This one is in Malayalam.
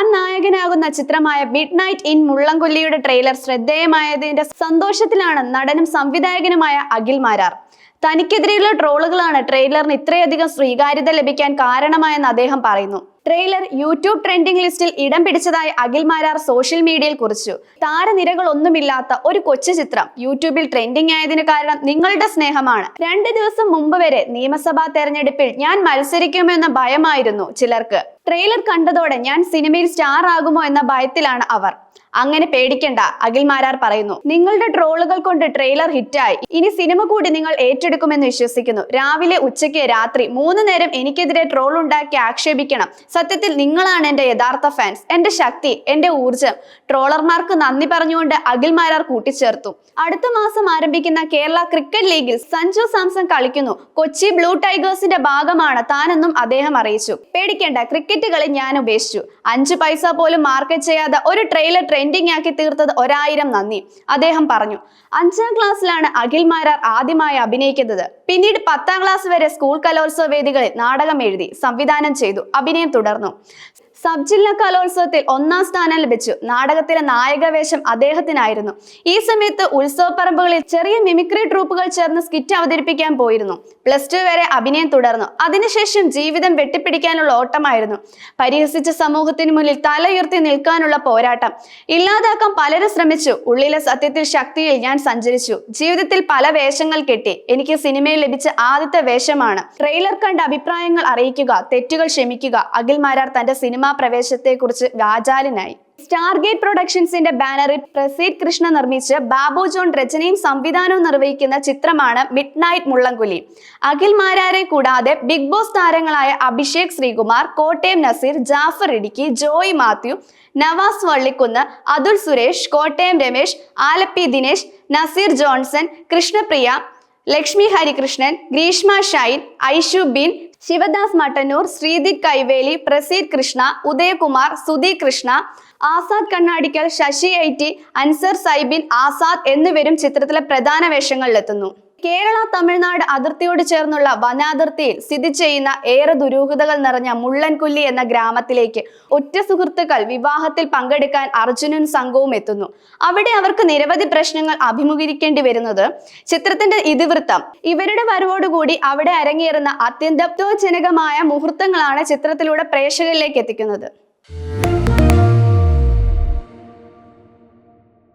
താൻ നായകനാകുന്ന ചിത്രമായ മിഡ് നൈറ്റ് ഇൻ മുള്ളംകൊല്ലിയുടെ ട്രെയിലർ ശ്രദ്ധേയമായതിന്റെ സന്തോഷത്തിലാണ് നടനും സംവിധായകനുമായ അഖിൽ മാരാർ. തനിക്കെതിരെയുള്ള ട്രോളുകളാണ് ട്രെയിലറിന് ഇത്രയധികം സ്വീകാര്യത ലഭിക്കാൻ കാരണമായെന്ന് അദ്ദേഹം പറയുന്നു. ട്രെയിലർ യൂട്യൂബ് ട്രെൻഡിംഗ് ലിസ്റ്റിൽ ഇടം പിടിച്ചതായി അഖിൽ മാരാർ സോഷ്യൽ മീഡിയയിൽ കുറിച്ചു. താരനിരകളൊന്നുമില്ലാത്ത ഒരു കൊച്ചു ചിത്രം യൂട്യൂബിൽ ട്രെൻഡിംഗ് ആയതിനു കാരണം നിങ്ങളുടെ സ്നേഹമാണ്. രണ്ട് ദിവസം മുമ്പ് വരെ നിയമസഭാ തെരഞ്ഞെടുപ്പിൽ ഞാൻ മത്സരിക്കുമെന്ന ഭയമായിരുന്നു ചിലർക്ക്. ട്രെയിലർ കണ്ടതോടെ ഞാൻ സിനിമയിൽ സ്റ്റാർ ആകുമോ എന്ന ഭയത്തിലാണ് അവർ. അങ്ങനെ പേടിക്കണ്ട അഖിൽ മാരാർ പറയുന്നു. നിങ്ങളുടെ ട്രോളുകൾ കൊണ്ട് ട്രെയിലർ ഹിറ്റായി. ഇനി സിനിമ കൂടി നിങ്ങൾ ഏറ്റെടുക്കുമെന്ന് വിശ്വസിക്കുന്നു. രാവിലെ ഉച്ചയ്ക്ക് രാത്രി മൂന്ന് നേരം എനിക്കെതിരെ ട്രോൾ ഉണ്ടാക്കി ആക്ഷേപിക്കണം. സത്യത്തിൽ നിങ്ങളാണ് എന്റെ യഥാർത്ഥ ഫാൻസ് എന്റെ ശക്തി എന്റെ ഊർജം ട്രോളർമാർക്ക് നന്ദി പറഞ്ഞുകൊണ്ട് അഖിൽ മാരാർ കൂട്ടിച്ചേർത്തു. അടുത്ത മാസം ആരംഭിക്കുന്ന കേരള ക്രിക്കറ്റ് ലീഗിൽ സഞ്ജു സാംസൺ കളിക്കുന്നു. കൊച്ചി ബ്ലൂ ടൈഗേഴ്സിന്റെ ഭാഗമാണ് താനെന്നും അദ്ദേഹം അറിയിച്ചു. പേടിക്കേണ്ട ക്രിക്കറ്റ് കളി ഞാൻ ഉപേക്ഷിച്ചു. അഞ്ചു പൈസ പോലും മാർക്കറ്റ് ചെയ്യാതെ ഒരു ട്രെയിലർ ട്രെൻഡിംഗ് ആക്കി തീർത്തത് ഒരായിരം നന്ദി അദ്ദേഹം പറഞ്ഞു. അഞ്ചാം ക്ലാസ്സിലാണ് അഖിൽ മാരാർ ആദ്യമായി അഭിനയിക്കുന്നത്. പിന്നീട് പത്താം ക്ലാസ് വരെ സ്കൂൾ കലോത്സവ വേദികളിൽ നാടകം എഴുതി സംവിധാനം ചെയ്തു. അഭിനയം തുടർന്നു. സബ് ജില്ലാ കലോത്സവത്തിൽ ഒന്നാം സ്ഥാനം ലഭിച്ചു. നാടകത്തിലെ നായകവേഷം അദ്ദേഹത്തിനായിരുന്നു. ഈ സമയത്ത് ഉത്സവപ്പറമ്പുകളിൽ ചെറിയ മിമിക്രി ട്രൂപ്പുകൾ ചേർന്ന് സ്കിറ്റ് അവതരിപ്പിക്കാൻ പോയിരുന്നു. പ്ലസ് ടു വരെ അഭിനയം തുടർന്നു. അതിനുശേഷം ജീവിതം വെട്ടിപ്പിടിക്കാനുള്ള ഓട്ടമായിരുന്നു. പരിഹസിച്ച സമൂഹത്തിന് മുന്നിൽ തലയുയർത്തി നിൽക്കാനുള്ള പോരാട്ടം. ഇല്ലാതാക്കാൻ പലരും ശ്രമിച്ചു. ഉള്ളിലെ സത്യത്തിൽ ശക്തിയിൽ ഞാൻ സഞ്ചരിച്ചു. ജീവിതത്തിൽ പല വേഷങ്ങൾ കെട്ടി. എനിക്ക് സിനിമയിൽ ലഭിച്ച ആദ്യത്തെ വേഷമാണ്. ട്രെയിലർ കണ്ട അഭിപ്രായങ്ങൾ അറിയിക്കുക തെറ്റുകൾ ക്ഷമിക്കുക അഖിൽ മാരാർ തന്റെ സിനിമാ പ്രവേശത്തെക്കുറിച്ച് വാചാലിനായി. സ്റ്റാർഗേറ്റ് പ്രൊഡക്ഷൻസിന്റെ ബാനറിൽ പ്രസീദ് കൃഷ്ണ നിർമ്മിച്ച് ബാബു ജോൺ രചനയും സംവിധാനവും നിർവഹിക്കുന്ന ചിത്രമാണ് മിഡ് നൈറ്റ് മുള്ളംകുലി. അഖിൽ മാരാരെ കൂടാതെ ബിഗ് ബോസ് താരങ്ങളായ Abhishek Sreekumar Kottayam Nazeer Jaffar Idukki Joy Mathew Navas Vallikkunnu Athul Suresh Kottayam Ramesh Alleppey Dinesh Nazeer Johnson Krishnapriya Lakshmi Harikrishnan Greeshma Shine Aishu Bin Sivadas Mattannur Sreedhik Kaiveli Praseed Krishna Udayakumar Sudhi Krishna Azad Kannadikkal Sasi I T Ansar Saibin Azad എന്നിവരും ചിത്രത്തിലെ പ്രധാന വേഷങ്ങളിലെത്തുന്നു. കേരള തമിഴ്നാട് അതിർത്തിയോട് ചേർന്നുള്ള വനാതിർത്തിയിൽ സ്ഥിതി ചെയ്യുന്ന ഏറെ ദുരൂഹതകൾ നിറഞ്ഞ മുള്ളൻകുല്ലി എന്ന ഗ്രാമത്തിലേക്ക് ഒറ്റ സുഹൃത്തുക്കൾ വിവാഹത്തിൽ പങ്കെടുക്കാൻ അർജുനൻ സംഘവും എത്തുന്നു. അവിടെ അവർക്ക് നിരവധി പ്രശ്നങ്ങൾ അഭിമുഖീകരിക്കേണ്ടി വരുന്നത് ചിത്രത്തിന്റെ ഇതിവൃത്തം. ഇവരുടെ വരവോടുകൂടി അവിടെ അരങ്ങേറുന്ന അത്യന്തപ്തോജനകമായ മുഹൂർത്തങ്ങളാണ് ചിത്രത്തിലൂടെ പ്രേക്ഷകരിലേക്ക് എത്തിക്കുന്നത്.